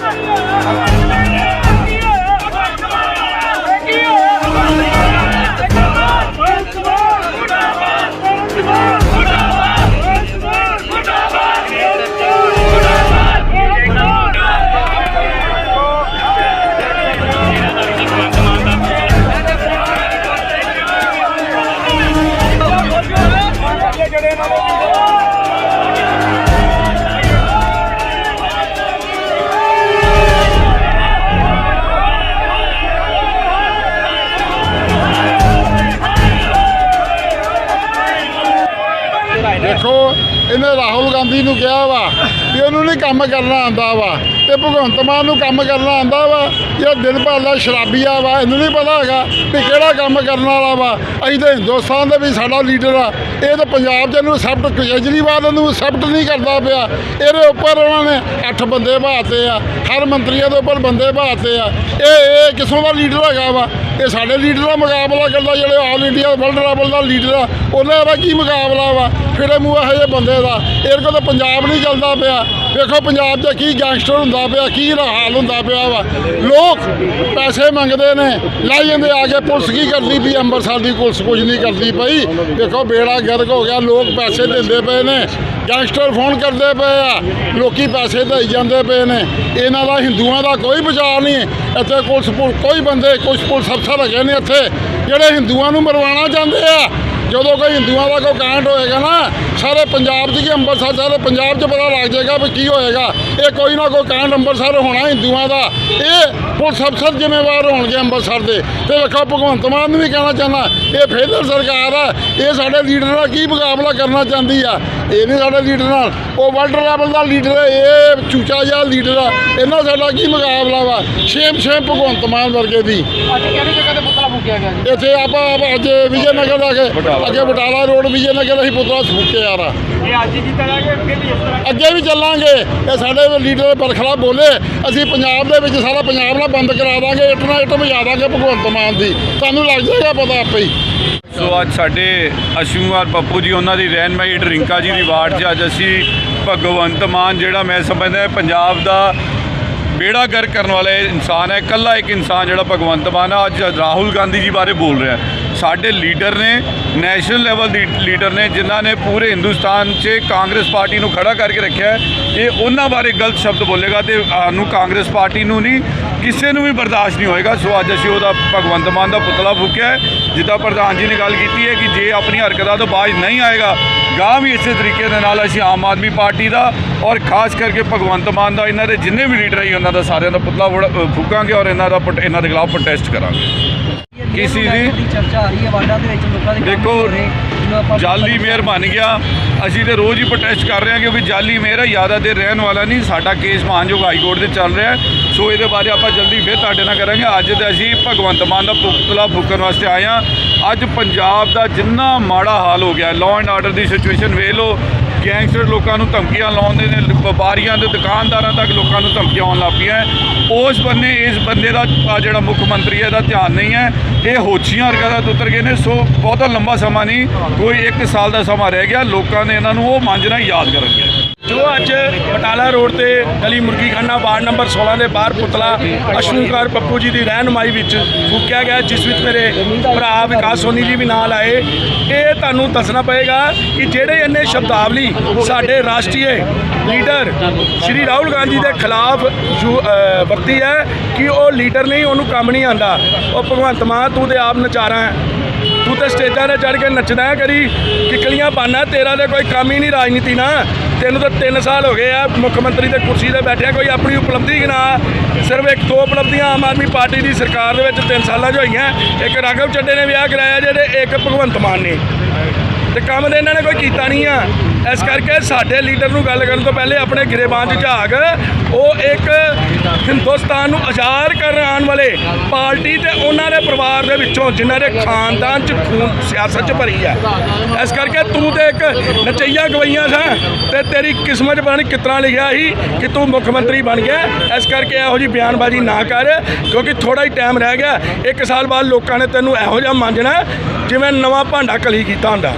ਦੇਖੋ ਇਹਨੇ ਰਾਹੁਲ ਗਾਂਧੀ ਨੂੰ ਕਿਹਾ ਵਾ ਵੀ ਉਹਨੂੰ ਨਹੀਂ ਕੰਮ ਕਰਨਾ ਆਂਦਾ ਵਾ ਤੇ ਭਗਵੰਤ ਮਾਨ ਨੂੰ ਕੰਮ ਕਰਨਾ ਆਂਦਾ ਵਾ ਇਹ ਦਿਲ ਭਰ ਦਾ ਸ਼ਰਾਬੀਆ ਵਾ, ਇਹਨੂੰ ਨਹੀਂ ਪਤਾ ਹੈਗਾ ਵੀ ਕਿਹੜਾ ਕੰਮ ਕਰਨ ਵਾਲਾ ਵਾ। ਅਸੀਂ ਤਾਂ ਹਿੰਦੁਸਤਾਨ ਦੇ ਵੀ ਸਾਡਾ ਲੀਡਰ ਆ। ਇਹ ਤਾਂ ਪੰਜਾਬ ਦੇ ਇਹਨੂੰ ਐਕਸੈਪਟ ਕੇਜਰੀਵਾਲ ਨੂੰ ਐਕਸੈਪਟ ਨਹੀਂ ਕਰਦਾ ਪਿਆ। ਇਹਦੇ ਉੱਪਰ ਉਹਨਾਂ ਨੇ ਅੱਠ ਬੰਦੇ ਬਾਤੇ ਆ, ਹਰ ਮੰਤਰੀਆਂ ਦੇ ਉੱਪਰ ਬੰਦੇ ਬਾਤੇ ਆ। ਇਹ ਇਹ ਕਿਸੋਂ ਦਾ ਲੀਡਰ ਹੈਗਾ ਵਾ। ਇਹ ਸਾਡੇ ਲੀਡਰ ਦਾ ਮੁਕਾਬਲਾ ਕਰਦਾ, ਜਿਹੜੇ ਆਲ ਇੰਡੀਆ ਵਰਲਡ ਲੈਵਲ ਦਾ ਲੀਡਰ ਆ ਉਹਨਾਂ ਦਾ ਕੀ ਮੁਕਾਬਲਾ ਵਾ? ਫਿਰੇ ਮੂੰਹ ਇਹੋ ਜਿਹੇ ਬੰਦੇ ਦਾ। ਇਹਦੇ ਕੋਲ ਤਾਂ ਪੰਜਾਬ ਨਹੀਂ ਚੱਲਦਾ ਪਿਆ। ਵੇਖੋ ਪੰਜਾਬ 'ਚ ਕੀ ਗੈਂਗਸਟਰ ਹੁੰਦਾ ਪਿਆ, ਕੀ ਇਹਦਾ ਹਾਲ ਹੁੰਦਾ ਪਿਆ ਵਾ। ਲੋਕ ਪੈਸੇ ਮੰਗਦੇ ਨੇ, ਲਾਈ ਜਾਂਦੇ, ਆ ਕੇ ਪੁਲਿਸ ਕੀ ਕਰਦੀ ਵੀ ਅੰਮ੍ਰਿਤਸਰ ਦੀ ਪੁਲਿਸ ਕੁਝ ਨਹੀਂ ਕਰਦੀ ਪਈ। ਵੇਖੋ ਬੇੜਾ ਗਰਕ ਹੋ ਗਿਆ, ਲੋਕ ਪੈਸੇ ਦਿੰਦੇ ਪਏ ਨੇ, ਗੈਂਗਸਟਰ ਫੋਨ ਕਰਦੇ ਪਏ ਆ, ਲੋਕੀ ਪੈਸੇ ਦੇਈ ਜਾਂਦੇ ਪਏ ਨੇ। ਇਹਨਾਂ ਦਾ, ਹਿੰਦੂਆਂ ਦਾ ਕੋਈ ਬਚਾਅ ਨਹੀਂ, ਇੱਥੇ ਪੁਲਿਸ ਪੁਲ- ਕੋਈ ਬੰਦੇ ਕੁਝ ਪੁਲਿਸ ਅਫਸਰ ਹੈਗੇ ਨੇ ਇੱਥੇ, ਜਿਹੜੇ ਹਿੰਦੂਆਂ ਨੂੰ ਮਰਵਾਉਣਾ ਚਾਹੁੰਦੇ ਆ। ਜਦੋਂ ਕੋਈ ਹਿੰਦੂਆਂ ਦਾ ਕੋਈ ਕਾਂਡ ਹੋਏਗਾ ਨਾ, ਸਾਰੇ ਪੰਜਾਬ 'ਚ ਕੀ ਅੰਮ੍ਰਿਤਸਰ, ਸਾਰੇ ਪੰਜਾਬ 'ਚ ਪਤਾ ਲੱਗ ਜਾਏਗਾ ਵੀ ਕੀ ਹੋਏਗਾ। ਇਹ ਕੋਈ ਨਾ ਕੋਈ ਕਾਂਡ ਅੰਮ੍ਰਿਤਸਰ ਹੋਣਾ ਹਿੰਦੂਆਂ ਦਾ। ਇਹ ਪੁਲਿਸ ਅਫਸਰ ਜ਼ਿੰਮੇਵਾਰ ਹੋਣਗੇ ਅੰਮ੍ਰਿਤਸਰ ਦੇ। ਤੇ ਵੇਖੋ ਭਗਵੰਤ ਮਾਨ ਨੂੰ ਵੀ ਕਹਿਣਾ ਚਾਹੁੰਦਾ ਇਹ ਫੇਲਰ ਸਰਕਾਰ ਆ ਇਹ ਸਾਡੇ ਲੀਡਰ ਨਾਲ ਕੀ ਮੁਕਾਬਲਾ ਕਰਨਾ ਚਾਹੁੰਦੀ ਆ? ਇਹ ਨਹੀਂ ਸਾਡੇ ਲੀਡਰ ਨਾਲ। ਉਹ ਵਰਲਡ ਲੈਵਲ ਦਾ ਲੀਡਰ ਹੈ ਇਹ ਚੂਚਾ ਜਿਹਾ ਲੀਡਰ ਆ। ਇਹਨਾਂ ਸਾਡਾ ਕੀ ਮੁਕਾਬਲਾ ਵਾ? ਸ਼ੇਮ ਸ਼ੇਮ ਭਗਵੰਤ ਮਾਨ ਵਰਗੇ ਦੀ। ਫੂਕਿਆ ਇੱਥੇ ਆਪਾਂ ਅੱਜ ਵਿਜੇ ਨਗਰ ਕੇ ਅੱਗੇ ਬਟਾਲਾ ਰੋਡ ਵਿਜੇ ਨਗਰ ਅਸੀਂ ਪੁਤਲਾ ਫੂਕੇ ਯਾਰ। ਇਹ ਅੱਜ ਕੀਤਾ ਜਾਏਗਾ ਅੱਗੇ ਵੀ ਚੱਲਾਂਗੇ। ਇਹ ਸਾਡੇ ਲੀਡਰ ਬਰਖਲਾ ਬੋਲੇ, ਅਸੀਂ ਪੰਜਾਬ ਦੇ ਵਿੱਚ ਸਾਰਾ ਪੰਜਾਬ ਨਾਲ ਬੰਦ ਕਰਾ ਦਾਂਗੇ, ਇੱਟ ਨਾਲ ਇੱਟ ਵਜਾ ਦਾਂਗੇ ਭਗਵੰਤ ਮਾਨ ਦੀ। ਤੁਹਾਨੂੰ ਲੱਗ ਜਾਏਗਾ ਪਤਾ ਆਪੇ ਹੀ। ਸੋ ਅੱਜ ਸਾਡੇ ਅਸ਼ੂਮਾਰ ਪੱਪੂ ਜੀ, ਉਹਨਾਂ ਦੀ ਰਹਿਨਮਾਈ ਰਿੰਕਾ ਜੀ ਦੀ ਵਾਰਡ 'ਚ ਅੱਜ ਅਸੀਂ ਭਗਵੰਤ ਮਾਨ ਜਿਹੜਾ ਮੈਂ ਸਮਝਦਾ ਪੰਜਾਬ ਦਾ ਬੇੜਾ ਗਰ ਕਰਨ ਵਾਲਾ ਇਨਸਾਨ ਹੈ, ਇਕੱਲਾ ਇੱਕ ਇਨਸਾਨ ਜਿਹੜਾ ਭਗਵੰਤ ਮਾਨ ਆ, ਅੱਜ ਰਾਹੁਲ ਗਾਂਧੀ ਜੀ ਬਾਰੇ ਬੋਲ ਰਿਹਾ ਸਾਡੇ ਲੀਡਰ ਨੇ ਨੈਸ਼ਨਲ ਲੈਵਲ ਦੀ ਲੀਡਰ ਨੇ, ਜਿਨ੍ਹਾਂ ਨੇ ਪੂਰੇ ਹਿੰਦੁਸਤਾਨ 'ਚ ਕਾਂਗਰਸ ਪਾਰਟੀ ਨੂੰ ਖੜਾ ਕਰਕੇ ਰੱਖਿਆ ਇਹ ਉਹਨਾਂ ਬਾਰੇ ਗਲਤ ਸ਼ਬਦ ਬੋਲੇਗਾ ਤੇ ਸਾਨੂੰ ਕਾਂਗਰਸ ਪਾਰਟੀ ਨੂੰ ਨਹੀਂ, ਕਿਸੇ ਨੂੰ ਵੀ ਬਰਦਾਸ਼ਤ ਨਹੀਂ ਹੋਏਗਾ। ਸੋ ਅੱਜ ਅਸੀਂ ਉਹਦਾ ਭਗਵੰਤ ਮਾਨ ਦਾ ਪੁਤਲਾ ਫੂਕਿਆ ਜਿੱਦਾਂ ਪ੍ਰਧਾਨ ਜੀ ਨੇ ਗੱਲ ਕੀਤੀ ਹੈ ਕਿ ਜੇ ਆਪਣੀ ਹਰਕਤਾਂ ਤੋਂ ਬਾਜ਼ ਨਹੀਂ ਆਏਗਾ ਗਾਂ ਵੀ ਇਸੇ ਤਰੀਕੇ ਦੇ ਨਾਲ ਅਸੀਂ ਆਮ ਆਦਮੀ ਪਾਰਟੀ ਦਾ ਔਰ ਖਾਸ ਕਰਕੇ ਭਗਵੰਤ ਮਾਨ ਦਾ, ਇਹਨਾਂ ਦੇ ਜਿੰਨੇ ਵੀ ਲੀਡਰ ਹੈ, ਉਹਨਾਂ ਦਾ ਸਾਰਿਆਂ ਦਾ ਪੁਤਲਾ ਫੁੜਾ- ਫੂਕਾਂਗੇ ਔਰ ਇਹਨਾਂ ਦਾ ਪ੍ਰੋਟ- ਇਹਨਾਂ ਦੇ ਖਿਲਾਫ ਪ੍ਰੋਟੈਸਟ ਕਰਾਂਗੇ। ਕਿਸੇ ਦੀ? ਚਰਚਾ ਆ ਰਹੀ ਹੈ ਵਾਰਡਾਂ ਦੇ ਵਿੱਚ ਲੋਕਾਂ ਦੇ ਦੇਖੋ, ਜਾਲੀ ਮੇਅਰ ਬਣ ਗਿਆ। ਅਸੀਂ ਤੇ ਰੋਜ਼ ਹੀ ਪ੍ਰੋਟੈਸਟ ਕਰ ਰਹੇ ਹਾਂ ਕਿਉਂਕਿ ਜਾਲੀ ਮੇਅਰ ਜ਼ਿਆਦਾ ਦੇਰ ਰਹਿਣ ਵਾਲਾ ਨਹੀਂ ਸਾਡਾ ਕੇਸ ਮਾਨਯੋਗ ਹਾਈ ਕੋਰਟ ਦੇ ਚੱਲ ਰਿਹਾ। ਸੋ ਇਹਦੇ ਬਾਰੇ ਆਪਾਂ ਜਲਦੀ ਫਿਰ ਤੁਹਾਡੇ ਨਾਲ ਕਰਾਂਗੇ। ਅੱਜ ਤੇ ਅਸੀਂ ਭਗਵੰਤ ਮਾਨ ਦਾ ਪੁਤਲਾ ਫੂਕਣ ਵਾਸਤੇ ਆਏ ਹਾਂ। ਅੱਜ ਪੰਜਾਬ ਦਾ ਜਿੰਨਾ ਮਾੜਾ ਹਾਲ ਹੋ ਗਿਆ ਲਾਅ ਐਂਡ ਆਰਡਰ ਦੀ ਸਿਚੁਏਸ਼ਨ ਵੇਖ ਲਓ ਗੈਂਗਸਟਰ ਲੋਕਾਂ ਨੂੰ ਧਮਕੀਆਂ ਲਾਉਂਦੇ ਨੇ, ਵਪਾਰੀਆਂ ਦੇ ਦੁਕਾਨਦਾਰਾਂ ਤੱਕ ਲੋਕਾਂ ਨੂੰ ਧਮਕੀਆਂ ਆਉਣ ਲੱਗ ਪਈਆਂ ਉਸ ਬੰਨੇ, ਇਸ ਬੰਦੇ ਦਾ ਜਿਹੜਾ ਮੁੱਖ ਮੰਤਰੀ ਹੈ, ਇਹਦਾ ਧਿਆਨ ਨਹੀਂ ਹੈ। ਇਹ ਹੋਛੀਆਂ ਹਰਕਤਾਂ ਤੋਂ ਉਤਰ ਗਏ ਨੇ, ਸੋ ਬਹੁਤਾ ਲੰਬਾ ਸਮਾਂ ਨਹੀਂ, ਕੋਈ 1 ਸਾਲ ਦਾ ਸਮਾਂ ਰਹਿ ਗਿਆ। ਲੋਕਾਂ ਨੇ ਇਹਨਾਂ ਨੂੰ ਉਹ ਮਾਂਜਣਾ ਯਾਦ ਕਰਨਗੇ ਜੋ ਅੱਜ ਬਟਾਲਾ ਰੋਡ ਤੇ ਗਲੀ ਮੁਰਗੀਖਾਨਾ ਵਾਰਡ ਨੰਬਰ 16 ਦੇ ਬਾਹਰ ਪੁਤਲਾ ਅਸ਼ਨੂਕਾਰ ਪੱਪੂ ਜੀ ਦੀ ਰਹਿਨਮਾਈ ਵਿੱਚ ਫੂਕਿਆ ਗਿਆ, ਜਿਸ ਵਿੱਚ ਮੇਰੇ ਭਰਾ ਵਿਕਾਸ ਸੋਨੀ ਜੀ ਵੀ ਨਾਲ ਆਏ। ਇਹ ਤੁਹਾਨੂੰ ਦੱਸਣਾ ਪਏਗਾ ਕਿ ਜਿਹੜੇ ਇੰਨੇ ਸ਼ਬਦਾਵਲੀ ਸਾਡੇ ਰਾਸ਼ਟਰੀ ਲੀਡਰ ਸ਼੍ਰੀ ਰਾਹੁਲ ਗਾਂਧੀ ਦੇ ਖਿਲਾਫ ਯੂ- ਵਰਤੀ ਹੈ ਕਿ ਉਹ ਲੀਡਰ ਨਹੀਂ, ਉਹਨੂੰ ਕੰਮ ਨਹੀਂ ਆਂਦਾ ਉਹ ਭਗਵੰਤ ਮਾਨ, ਤੂੰ ਤੇ ਆਪ ਨਚਾਰਾ ਹੈ। ਤੂੰ ਤੇ ਸਟੇਜਾਂ 'ਤੇ ਚੜ ਕੇ ਨੱਚਦਾ ਹੈ ਕਰੀ, ਕਿਕਲੀਆਂ ਪਾਣਾ ਤੇਰਾ ਤੇ ਕੋਈ ਕੰਮ ਹੀ ਨਹੀਂ, ਰਾਜਨੀਤੀ ਨਾ। ਤੈਨੂੰ ਤਾਂ 3 ਸਾਲ ਹੋ ਗਏ ਆ ਮੁੱਖ ਮੰਤਰੀ ਦੇ ਕੁਰਸੀ ਤੇ ਬੈਠਿਆ ਕੋਈ ਆਪਣੀ ਉਪਲਬਧੀ ਗਿਣਾ ਸਿਰਫ ਇੱਕ ਦੋ ਉਪਲਬਧੀਆਂ ਆਮ ਆਦਮੀ ਪਾਰਟੀ ਦੀ ਸਰਕਾਰ ਦੇ ਵਿੱਚ 3 ਸਾਲਾਂ 'ਚ ਹੋਈਆਂ। ਇੱਕ ਰਾਘਵ ਚੱਡੇ ਨੇ ਵਿਆਹ ਕਰਾਇਆ, ਜਿਹੜੇ ਇੱਕ ਭਗਵੰਤ ਮਾਨ ਨੇ। ਤੇ ਕੰਮ ਤੇ ਇਹਨਾਂ ਨੇ ਕੋਈ ਕੀਤਾ ਨਹੀਂ ਆ। ਇਸ ਕਰਕੇ ਸਾਡੇ ਲੀਡਰ ਨੂੰ ਗੱਲ ਕਰਨ ਤੋਂ ਪਹਿਲੇ ਆਪਣੇ ਗ੍ਰਹਿਬਾਨ 'ਚ ਝਾਕ। ਉਹ ਇੱਕ ਹਿੰਦੁਸਤਾਨ ਨੂੰ ਆਜ਼ਾਦ ਕਰਨ ਆਉਣ ਵਾਲੇ ਪਾਰਟੀ ਤੇ ਉਹਨਾਂ ਦੇ ਪਰਿਵਾਰ ਦੇ ਵਿੱਚੋਂ ਜਿਨ੍ਹਾਂ ਦੇ ਖਾਨਦਾਨ 'ਚ ਖੂਨ ਸਿਆਸਤ 'ਚ ਭਰੀ ਆ। ਇਸ ਕਰਕੇ ਤੂੰ ਤੇ ਇੱਕ ਨਚਈਆ ਗਵਈਆਂ ਸਾਂ ਤੇ ਤੇਰੀ ਕਿਸਮਤ ਬਣ ਪਤਾ ਨਹੀਂ ਕਿਤਨਾ ਲਿਖਿਆ ਸੀ ਕਿ ਤੂੰ ਮੁੱਖ ਮੰਤਰੀ ਬਣ ਗਿਆ। ਇਸ ਕਰਕੇ ਇਹੋ ਜੀ ਬਿਆਨਬਾਜ਼ੀ ਨਾ ਕਰ, ਕਿਉਂਕਿ ਥੋੜਾ ਹੀ ਟਾਈਮ ਰਹਿ ਗਿਆ। ਇੱਕ ਸਾਲ ਬਾਅਦ ਲੋਕਾਂ ਨੇ ਤੈਨੂੰ ਇਹੋ ਜਿਹਾ ਮੰਨਣਾ। ਜਿਵੇਂ ਨਵਾਂ ਭਾਂਡਾ ਕਲੀ ਕੀਤਾ ਹੁੰਦਾ।